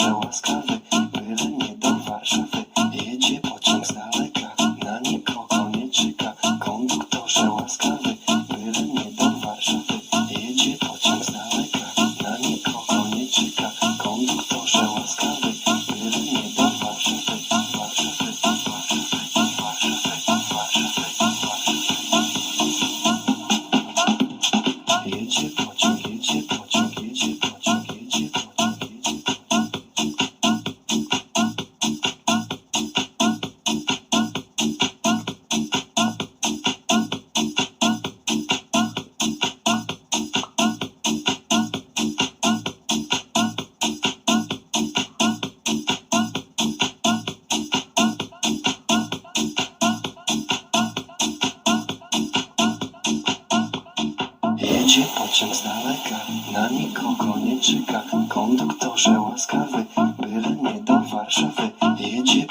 Konduktorze łaskawy, byle nie do Warszawy. Jedzie pociąg z daleka, na nikogo nie czeka. Konduktorze łaskawy, byle nie do Warszawy. Jedzie pociąg z daleka, na nikogo nie czeka. Konduktorze łaskawy, Jedzie pociąg z daleka, na nikogo nie czeka. Konduktorze łaskawy, byle nie do Warszawy. Jedzie